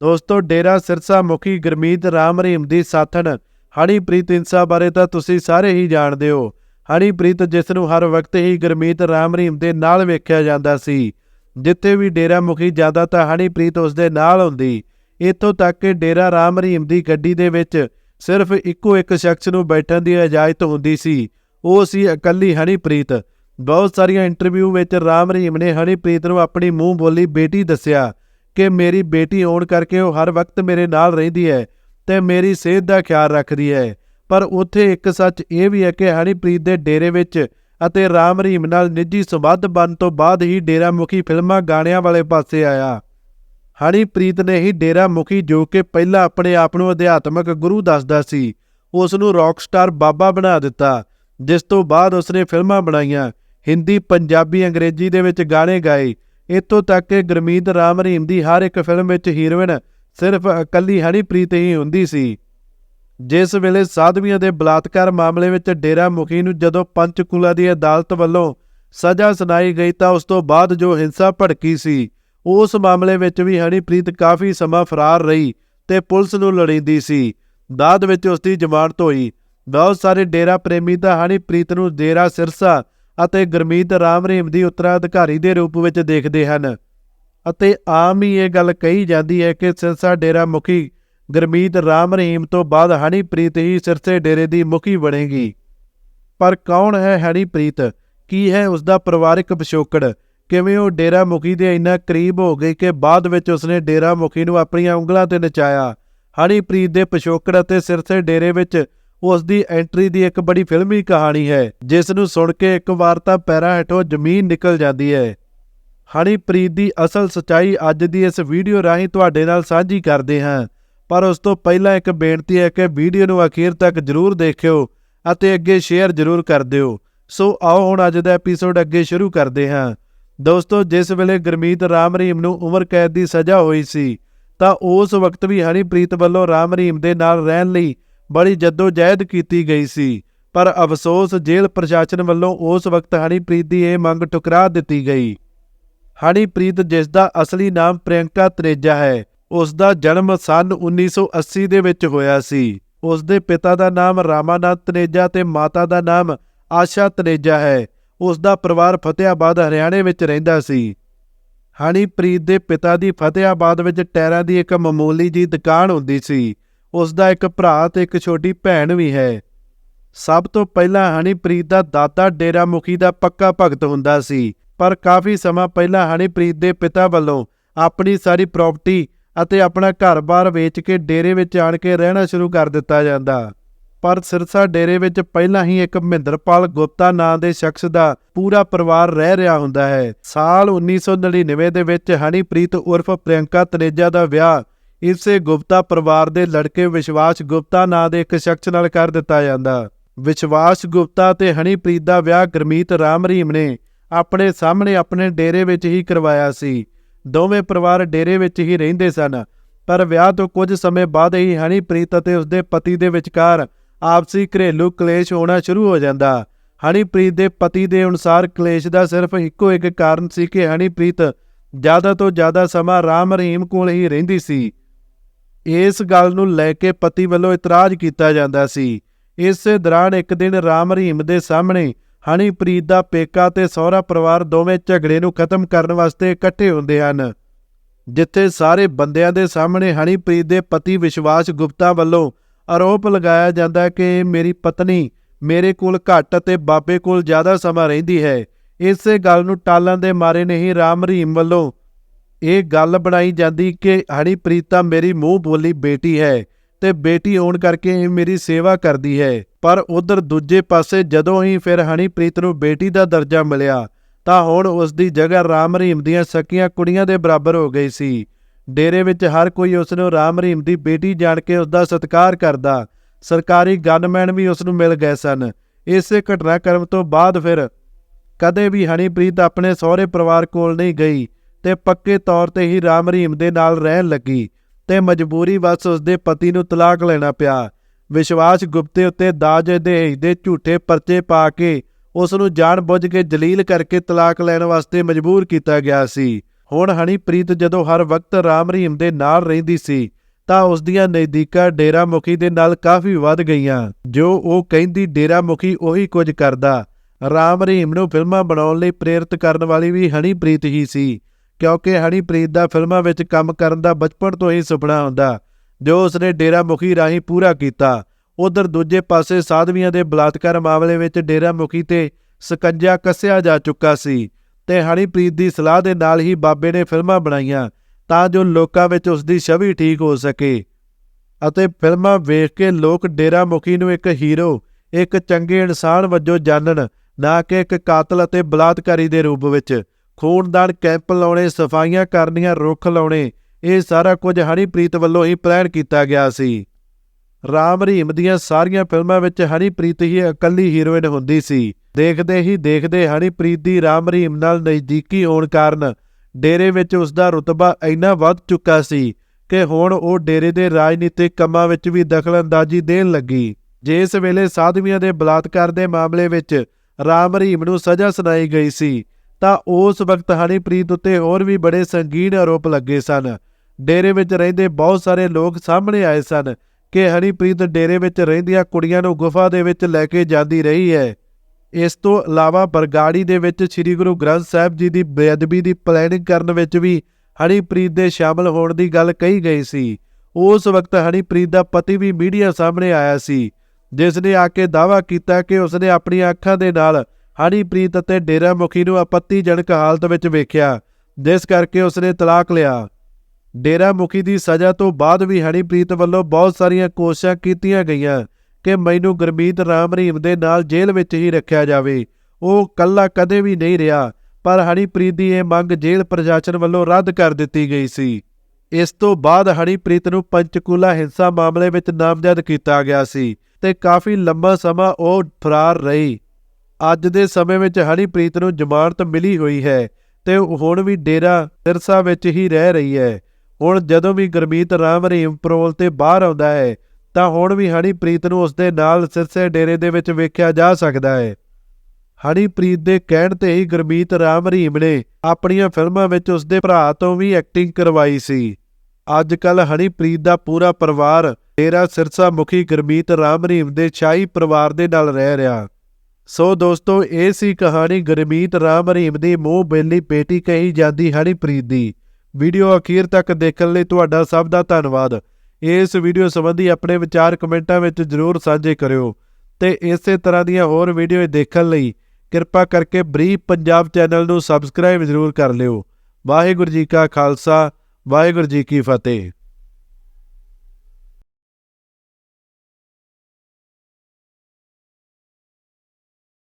ਦੋਸਤੋ, ਡੇਰਾ ਸਿਰਸਾ ਮੁਖੀ ਗੁਰਮੀਤ ਰਾਮ ਰਹੀਮ ਦੀ ਸਾਥਣ ਹਨੀਪ੍ਰੀਤ ਇੰਸਾ ਬਾਰੇ ਤਾਂ ਤੁਸੀਂ ਸਾਰੇ ਹੀ ਜਾਣਦੇ ਹੋ। ਹਨੀਪ੍ਰੀਤ ਜਿਸ ਨੂੰ ਹਰ ਵਕਤ ਹੀ ਗੁਰਮੀਤ ਰਾਮ ਰਹੀਮ ਦੇ ਨਾਲ ਵੇਖਿਆ ਜਾਂਦਾ ਸੀ, ਜਿੱਥੇ ਵੀ ਡੇਰਾ ਮੁਖੀ ਜਾਂਦਾ ਤਾਂ ਹਨੀਪ੍ਰੀਤ ਉਸ ਦੇ ਨਾਲ ਹੁੰਦੀ, ਇੱਥੋਂ ਤੱਕ ਕਿ ਡੇਰਾ ਰਾਮ ਰਹੀਮ ਦੀ ਗੱਡੀ ਦੇ ਵਿੱਚ ਸਿਰਫ ਇੱਕੋ ਇੱਕ ਸ਼ਖਸ ਨੂੰ ਬੈਠਣ ਦੀ ਇਜਾਜ਼ਤ ਹੁੰਦੀ ਸੀ, ਉਹ ਸੀ ਇਕੱਲੀ ਹਨੀਪ੍ਰੀਤ ਬਹੁਤ ਸਾਰੀਆਂ ਇੰਟਰਵਿਊ ਵਿੱਚ ਰਾਮ ਰਹੀਮ ਨੇ ਹਨੀਪ੍ਰੀਤ ਨੂੰ ਆਪਣੀ ਮੂੰਹ ਬੋਲੀ ਬੇਟੀ ਦੱਸਿਆ ਕਿ ਮੇਰੀ ਬੇਟੀ ਆਉਣ ਕਰਕੇ ਉਹ ਹਰ ਵਕਤ ਮੇਰੇ ਨਾਲ ਰਹਿੰਦੀ ਹੈ ਤੇ ਮੇਰੀ ਸਿਹਤ ਦਾ ਖਿਆਲ ਰੱਖਦੀ ਹੈ। ਪਰ ਉੱਥੇ ਇੱਕ ਸੱਚ ਇਹ ਵੀ ਹੈ ਕਿ ਹਨੀਪ੍ਰੀਤ ਦੇ ਡੇਰੇ ਵਿੱਚ ਅਤੇ ਰਾਮ ਰਹੀਮ ਨਾਲ ਨਿੱਜੀ ਸੰਬੰਧ ਬਣ ਤੋਂ ਬਾਅਦ ਹੀ ਡੇਰਾ ਮੁਖੀ ਫਿਲਮਾਂ ਗਾਣਿਆਂ ਵਾਲੇ ਪਾਸੇ ਆਇਆ। ਹਨੀਪ੍ਰੀਤ ਨੇ ਹੀ ਡੇਰਾ ਮੁਖੀ ਜੋ ਕਿ ਪਹਿਲਾਂ ਆਪਣੇ ਆਪ ਨੂੰ ਅਧਿਆਤਮਕ ਗੁਰੂ ਦੱਸਦਾ ਸੀ ਉਸ ਨੂੰ ਰੌਕਸਟਾਰ ਬਾਬਾ ਬਣਾ ਦਿੱਤਾ, ਜਿਸ ਤੋਂ ਬਾਅਦ ਉਸਨੇ ਫਿਲਮਾਂ ਬਣਾਈਆਂ, ਹਿੰਦੀ, ਪੰਜਾਬੀ, ਅੰਗਰੇਜ਼ੀ ਦੇ ਵਿੱਚ ਗਾਣੇ ਗਾਏ ਇੱਥੋਂ ਤੱਕ ਕਿ ਗੁਰਮੀਤ ਰਾਮ ਰਹੀਮ ਦੀ ਹਰ ਇੱਕ ਫਿਲਮ ਵਿੱਚ ਹੀਰੋਇਨ ਸਿਰਫ ਇਕੱਲੀ ਹਨੀਪ੍ਰੀਤ ਹੀ ਹੁੰਦੀ ਸੀ। ਜਿਸ ਵੇਲੇ ਸਾਧਵੀਆਂ ਦੇ ਬਲਾਤਕਾਰ ਮਾਮਲੇ ਵਿੱਚ ਡੇਰਾ ਮੁਖੀ ਨੂੰ ਜਦੋਂ ਪੰਚਕੂਲਾ ਦੀ ਅਦਾਲਤ ਵੱਲੋਂ ਸਜ਼ਾ ਸੁਣਾਈ ਗਈ ਤਾਂ ਉਸ ਤੋਂ ਬਾਅਦ ਜੋ ਹਿੰਸਾ ਭੜਕੀ ਸੀ, ਉਸ ਮਾਮਲੇ ਵਿੱਚ ਵੀ ਹਨੀਪ੍ਰੀਤ ਕਾਫੀ ਸਮਾਂ ਫਰਾਰ ਰਹੀ ਤੇ ਪੁਲਿਸ ਨੂੰ ਲੜੀਂਦੀ ਸੀ। ਬਾਅਦ ਵਿੱਚ ਉਸ ਦੀ ਜ਼ਮਾਨਤ ਹੋਈ। ਬਹੁਤ ਸਾਰੇ ਡੇਰਾ ਪ੍ਰੇਮੀ ਤਾਂ ਹਨੀਪ੍ਰੀਤ ਨੂੰ ਡੇਰਾ ਸਿਰਸਾ ਅਤੇ ਗੁਰਮੀਤ ਰਾਮ ਰਹੀਮ ਦੀ ਉੱਤਰਾਧਿਕਾਰੀ ਦੇ ਰੂਪ ਵਿੱਚ ਦੇਖਦੇ ਹਨ। ਅਤੇ ਆਮ ਹੀ ਇਹ ਗੱਲ ਕਹੀ ਜਾਂਦੀ ਹੈ ਕਿ ਸਿਰਸਾ ਡੇਰਾ ਮੁਖੀ ਗੁਰਮੀਤ ਰਾਮ ਰਹੀਮ ਤੋਂ ਬਾਅਦ ਹਨੀਪ੍ਰੀਤ ਹੀ ਸਿਰਸੇ ਡੇਰੇ ਦੀ ਮੁਖੀ ਬਣੇਗੀ। ਪਰ ਕੌਣ ਹੈ ਹਨੀਪ੍ਰੀਤ ਕੀ ਹੈ ਉਸ ਦਾ ਪਰਿਵਾਰਕ ਪਿਛੋਕੜ? ਕਿਵੇਂ ਉਹ ਡੇਰਾ ਮੁਖੀ ਦੇ ਇੰਨਾ ਕਰੀਬ ਹੋ ਗਈ ਕਿ ਬਾਅਦ ਵਿੱਚ ਉਸਨੇ ਡੇਰਾ ਮੁਖੀ ਨੂੰ ਆਪਣੀਆਂ ਉਂਗਲਾਂ ਤੇ ਨਚਾਇਆ? ਹਨੀਪ੍ਰੀਤ ਦੇ ਪਿਛੋਕੜ ਅਤੇ ਸਿਰਸੇ ਡੇਰੇ ਵਿੱਚ ਉਸ ਦੀ ਐਂਟਰੀ ਦੀ ਇੱਕ ਬੜੀ ਫਿਲਮੀ ਕਹਾਣੀ ਹੈ ਜਿਸ ਨੂੰ ਸੁਣ ਕੇ ਇੱਕ ਵਾਰ ਤਾਂ ਪੈਰਾਂ ਹੇਠੋਂ ਜ਼ਮੀਨ ਨਿਕਲ ਜਾਂਦੀ ਹੈ। ਹਨੀਪ੍ਰੀਤ ਦੀ ਅਸਲ ਸਚਾਈ ਅੱਜ ਦੀ ਇਸ ਵੀਡੀਓ ਰਾਹੀਂ ਤੁਹਾਡੇ ਨਾਲ ਸਾਂਝੀ ਕਰਦੇ ਹਾਂ, ਪਰ ਉਸ ਤੋਂ ਪਹਿਲਾਂ ਇੱਕ ਬੇਨਤੀ ਹੈ ਕਿ ਵੀਡੀਓ ਨੂੰ ਅਖੀਰ ਤੱਕ ਜ਼ਰੂਰ ਦੇਖਿਓ ਅਤੇ ਅੱਗੇ ਸ਼ੇਅਰ ਜ਼ਰੂਰ ਕਰ ਦਿਓ। ਸੋ ਆਓ ਹੁਣ ਅੱਜ ਦਾ ਐਪੀਸੋਡ ਅੱਗੇ ਸ਼ੁਰੂ ਕਰਦੇ ਹਾਂ। ਦੋਸਤੋ, ਜਿਸ ਵੇਲੇ ਗੁਰਮੀਤ ਰਾਮ ਰਹੀਮ ਨੂੰ ਉਮਰ ਕੈਦ ਦੀ ਸਜ਼ਾ ਹੋਈ ਸੀ, ਤਾਂ ਉਸ ਵਕਤ ਵੀ ਹਨੀਪ੍ਰੀਤ ਵੱਲੋਂ ਰਾਮ ਰਹੀਮ ਦੇ ਨਾਲ ਰਹਿਣ ਲਈ ਬੜੀ ਜਹਿਦ ਕੀਤੀ ਗਈ ਸੀ, ਪਰ ਅਫਸੋਸ ਜੇਲ੍ਹ ਪ੍ਰਸ਼ਾਸਨ ਵੱਲੋਂ ਉਸ ਵਕਤ ਹਨੀਪ੍ਰੀਤ ਦੀ ਇਹ ਮੰਗ ਠੁਕਰਾ ਦਿੱਤੀ ਗਈ। ਹਨੀਪ੍ਰੀਤ, ਜਿਸ ਦਾ ਅਸਲੀ ਨਾਮ ਪ੍ਰਿਯੰਕਾ ਤਨੇਜਾ ਹੈ, ਉਸ ਦਾ ਜਨਮ ਸੰਨ 1980 ਦੇ ਵਿੱਚ ਹੋਇਆ ਸੀ। ਉਸ ਦੇ ਪਿਤਾ ਦਾ ਨਾਮ ਰਾਮਾਨਾਥ ਤਨੇਜਾ ਤੇ ਮਾਤਾ ਦਾ ਨਾਮ ਆਸ਼ਾ ਤਨੇਜਾ ਹੈ। ਉਸ ਦਾ ਪਰਿਵਾਰ ਫਤਿਆਬਾਦ ਹਰਿਆਣੇ ਵਿੱਚ ਰਹਿੰਦਾ ਸੀ। ਹਨੀਪ੍ਰੀਤ ਦੇ ਪਿਤਾ ਦੀ ਫਤਿਆਬਾਦ ਵਿੱਚ ਟਾਇਰਾਂ ਦੀ ਇੱਕ ਮਾਮੂਲੀ ਜੀ ਦੁਕਾਨ ਹੁੰਦੀ ਸੀ। ਉਸ ਦਾ ਇੱਕ ਭਰਾ ਤੇ ਇੱਕ ਛੋਟੀ ਭੈਣ ਵੀ ਹੈ। ਸਭ ਤੋਂ ਪਹਿਲਾਂ ਹਨੀਪ੍ਰੀਤ ਦਾ ਦਾਦਾ ਡੇਰਾ ਮੁਖੀ ਦਾ ਪੱਕਾ ਭਗਤ ਹੁੰਦਾ ਸੀ, ਪਰ ਕਾਫੀ ਸਮਾਂ ਪਹਿਲਾਂ ਹਨੀਪ੍ਰੀਤ ਦੇ ਪਿਤਾ ਵੱਲੋਂ ਆਪਣੀ ਸਾਰੀ ਪ੍ਰਾਪਰਟੀ ਅਤੇ ਆਪਣਾ ਘਰ-ਬਾਰ ਵੇਚ ਕੇ ਡੇਰੇ ਵਿੱਚ ਆਣ ਕੇ ਰਹਿਣਾ ਸ਼ੁਰੂ ਕਰ ਦਿੱਤਾ ਜਾਂਦਾ। ਪਰ ਸਿਰਸਾ ਡੇਰੇ ਵਿੱਚ ਪਹਿਲਾਂ ਹੀ ਇੱਕ ਮਹਿੰਦਰਪਾਲ ਗੁਪਤਾ ਨਾਂ ਦੇ ਸ਼ਖਸ ਦਾ ਪੂਰਾ ਪਰਿਵਾਰ ਰਹਿ ਰਿਹਾ ਹੁੰਦਾ ਹੈ। ਸਾਲ 1999 ਦੇ ਵਿੱਚ ਹਨੀਪ੍ਰੀਤ ਉਰਫ ਪ੍ਰਿਯੰਕਾ ਤਨੇਜਾ ਦਾ ਵਿਆਹ ਇਸੇ ਗੁਪਤਾ ਪਰਿਵਾਰ ਦੇ ਲੜਕੇ ਵਿਸ਼ਵਾਸ ਗੁਪਤਾ ਨਾਂ ਦੇ ਇੱਕ ਸ਼ਖਸ ਨਾਲ ਕਰ ਦਿੱਤਾ ਜਾਂਦਾ। ਵਿਸ਼ਵਾਸ ਗੁਪਤਾ ਤੇ ਹਨੀਪ੍ਰੀਤ ਦਾ ਵਿਆਹ ਗੁਰਮੀਤ ਰਾਮ ਰਹੀਮ ਨੇ ਆਪਣੇ ਸਾਹਮਣੇ ਆਪਣੇ ਡੇਰੇ ਵਿੱਚ ਹੀ ਕਰਵਾਇਆ ਸੀ। ਦੋਵੇਂ ਪਰਿਵਾਰ ਡੇਰੇ ਵਿੱਚ ਹੀ ਰਹਿੰਦੇ ਸਨ, ਪਰ ਵਿਆਹ ਤੋਂ ਕੁਝ ਸਮੇਂ ਬਾਅਦ ਹੀ ਹਨੀਪ੍ਰੀਤ ਅਤੇ ਉਸਦੇ ਪਤੀ ਦੇ ਵਿਚਕਾਰ ਆਪਸੀ ਘਰੇਲੂ ਕਲੇਸ਼ ਹੋਣਾ ਸ਼ੁਰੂ ਹੋ ਜਾਂਦਾ। ਹਨੀਪ੍ਰੀਤ ਦੇ ਪਤੀ ਦੇ ਅਨੁਸਾਰ ਕਲੇਸ਼ ਦਾ ਸਿਰਫ ਇੱਕੋ ਇੱਕ ਕਾਰਨ ਸੀ ਕਿ ਹਨੀਪ੍ਰੀਤ ਜ਼ਿਆਦਾ ਤੋਂ ਜ਼ਿਆਦਾ ਸਮਾਂ ਰਾਮ ਰਹੀਮ ਕੋਲ ਹੀ ਰਹਿੰਦੀ ਸੀ। ਇਸ ਗੱਲ ਨੂੰ ਲੈ ਕੇ ਪਤੀ ਵੱਲੋਂ ਇਤਰਾਜ਼ ਕੀਤਾ ਜਾਂਦਾ ਸੀ। ਇਸੇ ਦੌਰਾਨ ਇੱਕ ਦਿਨ ਰਾਮ ਰਹੀਮ ਦੇ ਸਾਹਮਣੇ ਹਨੀਪ੍ਰੀਤ ਦਾ ਪੇਕਾ ਤੇ ਸਹੁਰਾ ਪਰਿਵਾਰ ਦੋਵੇਂ ਝਗੜੇ ਨੂੰ ਖਤਮ ਕਰਨ ਵਾਸਤੇ ਇਕੱਠੇ ਹੁੰਦੇ ਹਨ, ਜਿੱਥੇ ਸਾਰੇ ਬੰਦਿਆਂ ਦੇ ਸਾਹਮਣੇ ਹਨੀਪ੍ਰੀਤ ਦੇ ਪਤੀ ਵਿਸ਼ਵਾਸ ਗੁਪਤਾ ਵੱਲੋਂ ਆਰੋਪ ਲਗਾਇਆ ਜਾਂਦਾ ਕਿ ਮੇਰੀ ਪਤਨੀ, ਮੇਰੇ ਕੋਲ ਘੱਟ ਅਤੇ ਬਾਬੇ ਕੋਲ ਜ਼ਿਆਦਾ ਸਮਾਂ ਰਹਿੰਦੀ ਹੈ। ਇਸੇ ਗੱਲ ਨੂੰ ਟਾਲਣ ਦੇ ਮਾਰੇ ਨਹੀਂ ਰਾਮ ਰਹੀਮ ਵੱਲੋਂ ਇਹ ਗੱਲ ਬਣਾਈ ਜਾਂਦੀ ਕਿ ਹਨੀਪ੍ਰੀਤ ਤਾਂ ਮੇਰੀ ਮੂੰਹ ਬੋਲੀ ਬੇਟੀ ਹੈ ਤੇ ਬੇਟੀ ਹੋਣ ਕਰਕੇ ਇਹ ਮੇਰੀ ਸੇਵਾ ਕਰਦੀ ਹੈ। ਪਰ ਉਧਰ ਦੂਜੇ ਪਾਸੇ ਜਦੋਂ ਹੀ ਫਿਰ ਹਨੀਪ੍ਰੀਤ ਨੂੰ ਬੇਟੀ ਦਾ ਦਰਜਾ ਮਿਲਿਆ, ਤਾਂ ਹੁਣ ਉਸ ਦੀ ਜਗ੍ਹਾ ਰਾਮ ਰਹੀਮ ਦੀਆਂ ਸਕੀਆਂ ਕੁੜੀਆਂ ਦੇ ਬਰਾਬਰ ਹੋ ਗਈ ਸੀ। ਡੇਰੇ ਵਿੱਚ ਹਰ ਕੋਈ ਉਸ ਨੂੰ ਰਾਮ ਰਹੀਮ ਦੀ ਬੇਟੀ ਜਾਣ ਕੇ ਉਸ ਦਾ ਸਤਿਕਾਰ ਕਰਦਾ। ਸਰਕਾਰੀ ਗਨਮੈਨ ਵੀ ਉਸ ਨੂੰ ਮਿਲ ਗਏ ਸਨ। ਇਸੇ ਘਟਨਾਕ੍ਰਮ ਤੋਂ ਬਾਅਦ ਫਿਰ ਕਦੇ ਵੀ ਹਨੀਪ੍ਰੀਤ ਆਪਣੇ ਸਹੁਰੇ ਪਰਿਵਾਰ ਕੋਲ ਨਹੀਂ ਗਈ। ਤੇ ਪੱਕੇ ਤੌਰ ਤੇ ਹੀ ਰਾਮ ਰਹੀਮ ਦੇ ਨਾਲ ਰਹਿਣ ਲੱਗੀ ਤੇ ਮਜਬੂਰੀ ਵਸ ਉਸਦੇ ਪਤੀ ਨੂੰ ਤਲਾਕ ਲੈਣਾ ਪਿਆ। ਵਿਸ਼ਵਾਸ ਗੁਪਤੇ ਉੱਤੇ ਦਾਜ ਦੇ ਦੇ ਝੂਠੇ ਪਰਚੇ ਪਾ ਕੇ ਉਸ ਨੂੰ ਜਾਣ ਬੁੱਝ ਕੇ ਜਲੀਲ ਕਰਕੇ ਤਲਾਕ ਲੈਣ ਵਾਸਤੇ ਮਜਬੂਰ ਕੀਤਾ ਗਿਆ ਸੀ। ਹੁਣ ਹਨੀਪ੍ਰੀਤ ਜਦੋਂ ਹਰ ਵਕਤ ਰਾਮ ਰਹੀਮ ਦੇ ਨਾਲ ਰਹਿੰਦੀ ਸੀ, ਤਾਂ ਉਸ ਦੀਆਂ ਨਜ਼ਦੀਕਾਂ ਡੇਰਾ ਮੁਖੀ ਦੇ ਨਾਲ ਕਾਫੀ ਵੱਧ ਗਈਆਂ। ਜੋ ਉਹ ਕਹਿੰਦੀ ਡੇਰਾ ਮੁਖੀ ਉਹੀ ਕੁਝ ਕਰਦਾ। ਰਾਮ ਰਹੀਮ ਨੂੰ ਫਿਲਮਾਂ ਬਣਾਉਣ ਲਈ ਪ੍ਰੇਰਿਤ ਕਰਨ ਵਾਲੀ ਵੀ ਹਨੀਪ੍ਰੀਤ ਹੀ ਸੀ। ਕਿਉਂਕਿ ਹਨੀਪ੍ਰੀਤ ਦਾ ਫਿਲਮਾਂ ਵਿੱਚ ਕੰਮ ਕਰਨ ਦਾ ਬਚਪਨ ਤੋਂ ਹੀ ਸੁਪਨਾ ਹੁੰਦਾ, ਜੋ ਉਸਨੇ ਡੇਰਾ ਮੁਖੀ ਰਾਹੀਂ ਪੂਰਾ ਕੀਤਾ। ਉਧਰ ਦੂਜੇ ਪਾਸੇ ਸਾਧਵੀਆਂ ਦੇ ਬਲਾਤਕਾਰ ਮਾਮਲੇ ਵਿੱਚ ਡੇਰਾ ਮੁਖੀ ਤੇ ਸਕੰਜਾ ਕੱਸਿਆ ਜਾ ਚੁੱਕਾ ਸੀ ਤੇ ਹਨੀਪ੍ਰੀਤ ਦੀ ਸਲਾਹ ਦੇ ਨਾਲ ਹੀ ਬਾਬੇ ਨੇ ਫਿਲਮਾਂ ਬਣਾਈਆਂ ਤਾਂ ਜੋ ਲੋਕਾਂ ਵਿੱਚ ਉਸ ਦੀ ਛਵੀ ਠੀਕ ਹੋ ਸਕੇ। ਅਤੇ ਫਿਲਮਾਂ ਵੇਖ ਕੇ ਲੋਕ ਡੇਰਾ ਮੁਖੀ ਨੂੰ ਇੱਕ ਹੀਰੋ, ਇੱਕ ਚੰਗੇ ਇਨਸਾਨ ਵਜੋਂ ਜਾਣਨ, ਨਾ ਕਿ ਇੱਕ ਕਾਤਲ ਅਤੇ ਬਲਾਤਕਾਰੀ ਦੇ ਰੂਪ ਵਿੱਚ। ਖੂਨਦਾਨ ਕੈਂਪ ਲਾਉਣੇ, ਸਫਾਈਆਂ ਕਰਨੀਆਂ, ਰੁੱਖ ਲਾਉਣੇ, ਇਹ ਸਾਰਾ ਕੁਝ ਹਨੀਪ੍ਰੀਤ ਵੱਲੋਂ ਹੀ ਪਲਾਨ ਕੀਤਾ ਗਿਆ ਸੀ। ਰਾਮ ਰਹੀਮ ਦੀਆਂ ਸਾਰੀਆਂ ਫਿਲਮਾਂ ਵਿੱਚ ਹਨੀਪ੍ਰੀਤ ਹੀ ਇਕੱਲੀ ਹੀਰੋਇਨ ਹੁੰਦੀ ਸੀ। ਦੇਖਦੇ ਹੀ ਦੇਖਦੇ ਹਨੀਪ੍ਰੀਤ ਦੀ ਰਾਮ ਰਹੀਮ ਨਾਲ ਨਜ਼ਦੀਕੀ ਹੋਣ ਕਾਰਨ ਡੇਰੇ ਵਿੱਚ ਉਸ ਦਾ ਰੁਤਬਾ ਇੰਨਾ ਵੱਧ ਚੁੱਕਾ ਸੀ ਕਿ ਹੁਣ ਉਹ ਡੇਰੇ ਦੇ ਰਾਜਨੀਤਿਕ ਕੰਮਾਂ ਵਿੱਚ ਵੀ ਦਖਲਅੰਦਾਜ਼ੀ ਦੇਣ ਲੱਗੀ। ਜਿਸ ਵੇਲੇ ਸਾਧਵੀਆਂ ਦੇ ਬਲਾਤਕਾਰ ਦੇ ਮਾਮਲੇ ਵਿੱਚ ਰਾਮ ਰਹੀਮ ਨੂੰ ਸਜ਼ਾ ਸੁਣਾਈ ਗਈ ਸੀ ਤਾਂ ਉਸ ਵਕਤ ਹਨੀਪ੍ਰੀਤ ਉੱਤੇ ਹੋਰ ਵੀ ਬੜੇ ਸੰਗੀਨ ਆਰੋਪ ਲੱਗੇ ਸਨ। ਡੇਰੇ ਵਿੱਚ ਰਹਿੰਦੇ ਬਹੁਤ ਸਾਰੇ ਲੋਕ ਸਾਹਮਣੇ ਆਏ ਸਨ ਕਿ ਹਨੀਪ੍ਰੀਤ ਡੇਰੇ ਵਿੱਚ ਰਹਿੰਦੀਆਂ ਕੁੜੀਆਂ ਨੂੰ ਗੁਫਾ ਦੇ ਵਿੱਚ ਲੈ ਕੇ ਜਾਂਦੀ ਰਹੀ ਹੈ। ਇਸ ਤੋਂ ਇਲਾਵਾ ਬਰਗਾੜੀ ਦੇ ਵਿੱਚ ਸ੍ਰੀ ਗੁਰੂ ਗ੍ਰੰਥ ਸਾਹਿਬ ਜੀ ਦੀ ਬੇਅਦਬੀ ਦੀ ਪਲੈਨਿੰਗ ਕਰਨ ਵਿੱਚ ਵੀ ਹਨੀਪ੍ਰੀਤ ਦੇ ਸ਼ਾਮਲ ਹੋਣ ਦੀ ਗੱਲ ਕਹੀ ਗਈ ਸੀ। ਉਸ ਵਕਤ ਹਨੀਪ੍ਰੀਤ ਦਾ ਪਤੀ ਵੀ ਮੀਡੀਆ ਸਾਹਮਣੇ ਆਇਆ ਸੀ, ਜਿਸ ਨੇ ਆ ਕੇ ਦਾਅਵਾ ਕੀਤਾ ਕਿ ਉਸਨੇ ਆਪਣੀਆਂ ਅੱਖਾਂ ਦੇ ਨਾਲ ਹਨੀਪ੍ਰੀਤ ਅਤੇ ਡੇਰਾ ਮੁਖੀ ਨੂੰ ਆਪੱਤੀਜਨਕ ਹਾਲਤ ਵਿੱਚ ਵੇਖਿਆ, ਜਿਸ ਕਰਕੇ ਉਸਨੇ ਤਲਾਕ ਲਿਆ। ਡੇਰਾ ਮੁਖੀ ਦੀ ਸਜ਼ਾ ਤੋਂ ਬਾਅਦ ਵੀ ਹਨੀਪ੍ਰੀਤ ਵੱਲੋਂ ਬਹੁਤ ਸਾਰੀਆਂ ਕੋਸ਼ਿਸ਼ਾਂ ਕੀਤੀਆਂ ਗਈਆਂ ਕਿ ਮੈਨੂੰ ਗੁਰਮੀਤ ਰਾਮ ਰਹੀਮ ਦੇ ਨਾਲ ਜੇਲ੍ਹ ਵਿੱਚ ਹੀ ਰੱਖਿਆ ਜਾਵੇ। ਉਹ ਕੱਲਾ ਕਦੇ ਵੀ ਨਹੀਂ ਰਿਹਾ, ਪਰ ਹਨੀਪ੍ਰੀਤ ਦੀ ਇਹ ਮੰਗ ਜੇਲ੍ਹ ਪ੍ਰਸ਼ਾਸਨ ਵੱਲੋਂ ਰੱਦ ਕਰ ਦਿੱਤੀ ਗਈ ਸੀ। ਇਸ ਤੋਂ ਬਾਅਦ ਹਨੀਪ੍ਰੀਤ ਨੂੰ ਪੰਚਕੂਲਾ ਹਿੰਸਾ ਮਾਮਲੇ ਵਿੱਚ ਨਾਮਜ਼ਦ ਕੀਤਾ ਗਿਆ ਸੀ ਤੇ ਕਾਫੀ ਲੰਬਾ ਸਮਾਂ ਉਹ ਫਰਾਰ ਰਹੀ। ਅੱਜ ਦੇ ਸਮੇਂ ਵਿੱਚ ਹਨੀਪ੍ਰੀਤ ਨੂੰ ਜ਼ਮਾਨਤ ਮਿਲੀ ਹੋਈ ਹੈ ਤੇ ਹੁਣ ਵੀ ਡੇਰਾ ਸਿਰਸਾ ਵਿੱਚ ਹੀ ਰਹਿ ਰਹੀ ਹੈ। ਹੁਣ ਜਦੋਂ ਵੀ ਗੁਰਮੀਤ ਰਾਮ ਰਹੀਮ ਪਰੋਲ ਤੇ ਬਾਹਰ ਆਉਂਦਾ ਹੈ, ਤਾਂ ਹੁਣ ਵੀ ਹਨੀਪ੍ਰੀਤ ਨੂੰ ਉਸ ਦੇ ਨਾਲ ਸਿਰਸੇ ਡੇਰੇ ਦੇ ਵਿੱਚ ਵੇਖਿਆ ਜਾ ਸਕਦਾ ਹੈ। ਹਨੀਪ੍ਰੀਤ ਦੇ ਕਹਿਣ ਤੇ ਹੀ ਗੁਰਮੀਤ ਰਾਮ ਰਹੀਮ ਨੇ ਆਪਣੀਆਂ ਫਿਲਮਾਂ ਵਿੱਚ ਉਸਦੇ ਭਰਾ ਤੋਂ ਵੀ ਐਕਟਿੰਗ ਕਰਵਾਈ ਸੀ। ਅੱਜ ਕੱਲ ਹਨੀਪ੍ਰੀਤ ਦਾ ਪੂਰਾ ਪਰਿਵਾਰ ਡੇਰਾ ਸਿਰਸਾ ਮੁਖੀ ਗੁਰਮੀਤ ਰਾਮ ਰਹੀਮ ਦੇ ਸ਼ਾਹੀ ਪਰਿਵਾਰ ਦੇ ਨਾਲ ਰਹਿ ਰਿਹਾ। ਸੋ ਦੋਸਤੋ, ਇਹ ਸੀ ਕਹਾਣੀ ਗੁਰਮੀਤ ਰਾਮ ਰਹੀਮ ਦੀ ਮੂੰਹ ਬੇਲੀ ਬੇਟੀ ਕਹੀ ਜਾਂਦੀ ਹਨੀਪ੍ਰੀਤ ਦੀ। ਵੀਡੀਓ ਅਖੀਰ ਤੱਕ ਦੇਖਣ ਲਈ ਤੁਹਾਡਾ ਸਭ ਦਾ ਧੰਨਵਾਦ। ਇਸ ਵੀਡੀਓ ਸੰਬੰਧੀ ਆਪਣੇ ਵਿਚਾਰ ਕਮੈਂਟਾਂ ਵਿੱਚ ਜ਼ਰੂਰ ਸਾਂਝੇ ਕਰਿਓ। ਤੇ ਇਸੇ ਤਰ੍ਹਾਂ ਦੀਆਂ ਹੋਰ ਵੀਡੀਓ ਦੇਖਣ ਲਈ ਕਿਰਪਾ ਕਰਕੇ ਬਰੀਫ ਪੰਜਾਬ ਚੈਨਲ ਨੂੰ ਸਬਸਕ੍ਰਾਈਬ ਜ਼ਰੂਰ ਕਰ ਲਿਓ। ਵਾਹਿਗੁਰੂ ਜੀ ਕਾ ਖਾਲਸਾ, ਵਾਹਿਗੁਰੂ ਜੀ ਕੀ ਫਤਿਹ।